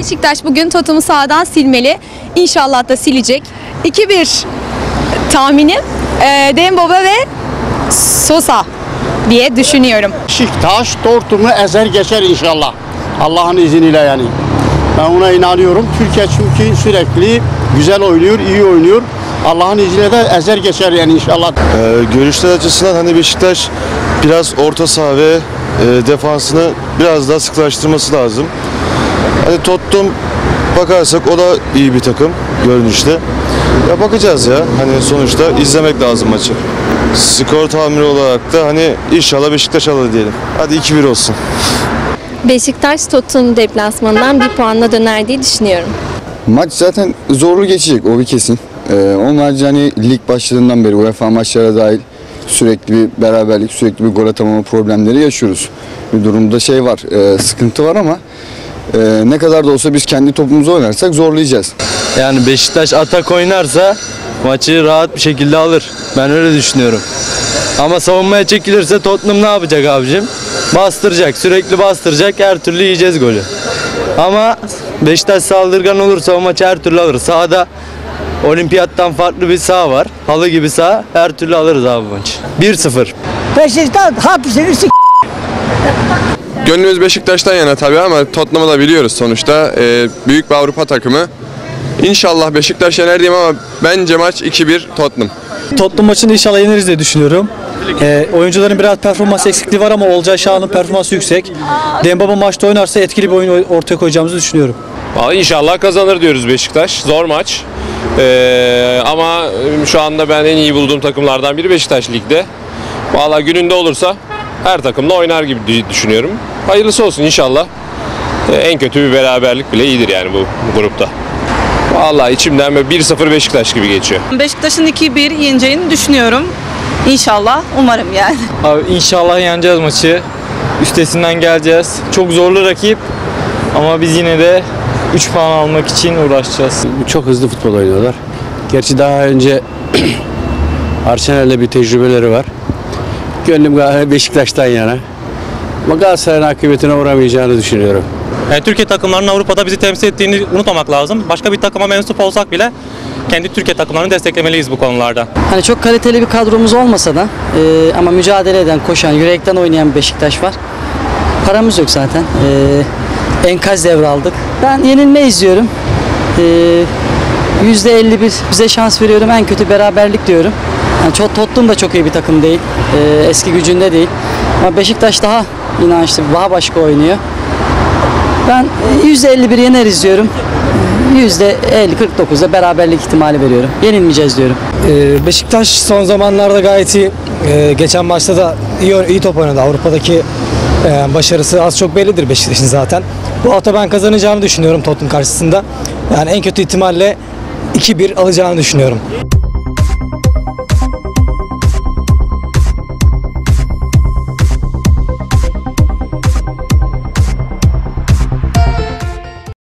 Beşiktaş bugün Tottenham'ı sağdan silmeli. İnşallah da silecek. 2-1 tahminim e, Dembaba ve Sosa diye düşünüyorum. Beşiktaş Dortmund'u ezer geçer inşallah. Allah'ın izniyle yani. Ben ona inanıyorum. Türkiye çünkü sürekli güzel oynuyor, iyi oynuyor. Allah'ın izniyle de ezer geçer yani inşallah. Ee, görüşler açısından hani Beşiktaş biraz orta saha ve e, defansını biraz daha sıklaştırması lazım. Hani Tottenham bakarsak o da iyi bir takım görünüşte. Ya bakacağız ya. Hani sonuçta izlemek lazım maçı. Skor tahmini olarak da hani inşallah Beşiktaş alır diyelim. Hadi 2-1 olsun. Beşiktaş Tottenham deplasmanından bir puanla döner diye düşünüyorum. Maç zaten zorlu geçecek o bir kesin. Ee, onun harici hani lig başladığından beri UEFA maçlara dahil sürekli bir beraberlik, sürekli bir gol atamama problemleri yaşıyoruz. Bir durumda şey var, e, sıkıntı var ama e, ne kadar da olsa biz kendi topumuzu oynarsak zorlayacağız. Yani Beşiktaş atak oynarsa maçı rahat bir şekilde alır. Ben öyle düşünüyorum. Ama savunmaya çekilirse Tottenham ne yapacak abicim? Bastıracak, sürekli bastıracak. Her türlü yiyeceğiz golü. Ama Beşiktaş saldırgan olursa o maçı her türlü alır. Sahada olimpiyattan farklı bir saha var. Halı gibi saha. Her türlü alırız abi bu maçı. 1-0. Beşiktaş hapsini s*** Gönlümüz Beşiktaş'tan yana tabii ama Tottenham'ı da biliyoruz sonuçta. Ee, büyük bir Avrupa takımı. İnşallah Beşiktaş yener diyeyim ama bence maç 2-1 Tottenham. Tottenham maçını inşallah yeneriz diye düşünüyorum. Ee, oyuncuların biraz performans eksikliği var ama Olcay Şahan'ın performansı yüksek. Dembaba maçta oynarsa etkili bir oyun ortaya koyacağımızı düşünüyorum. Vallahi İnşallah kazanır diyoruz Beşiktaş. Zor maç. Ee, ama şu anda ben en iyi bulduğum takımlardan biri Beşiktaş Lig'de. Vallahi gününde olursa her takımla oynar gibi dü- düşünüyorum. Hayırlısı olsun inşallah. Ee, en kötü bir beraberlik bile iyidir yani bu, grupta. Vallahi içimden böyle 1-0 Beşiktaş gibi geçiyor. Beşiktaş'ın 2-1 yeneceğini düşünüyorum. İnşallah, umarım yani. Abi inşallah yeneceğiz maçı. Üstesinden geleceğiz. Çok zorlu rakip ama biz yine de 3 puan almak için uğraşacağız. Çok hızlı futbol oynuyorlar. Gerçi daha önce Arsenal'le bir tecrübeleri var. Gönlüm Beşiktaş'tan yana. Ama Galatasaray'ın akıbetine uğramayacağını düşünüyorum. Türkiye takımlarının Avrupa'da bizi temsil ettiğini unutmamak lazım. Başka bir takıma mensup olsak bile kendi Türkiye takımlarını desteklemeliyiz bu konularda. Hani çok kaliteli bir kadromuz olmasa da e, ama mücadele eden, koşan, yürekten oynayan bir Beşiktaş var. Paramız yok zaten. E, enkaz devraldık. Ben yenilme izliyorum. E, %51 bize şans veriyorum. En kötü beraberlik diyorum. Yani çok Tottenham da çok iyi bir takım değil. E, eski gücünde değil. Ama Beşiktaş daha inançlı, daha başka oynuyor. Ben e, %51 yeneriz diyorum. %50-49'da beraberlik ihtimali veriyorum. Yenilmeyeceğiz diyorum. Ee, Beşiktaş son zamanlarda gayet iyi. Ee, geçen maçta da iyi, iyi top oynadı. Avrupa'daki e, başarısı az çok bellidir Beşiktaş'ın zaten. Bu hafta ben kazanacağını düşünüyorum Tottenham karşısında. Yani en kötü ihtimalle 2-1 alacağını düşünüyorum.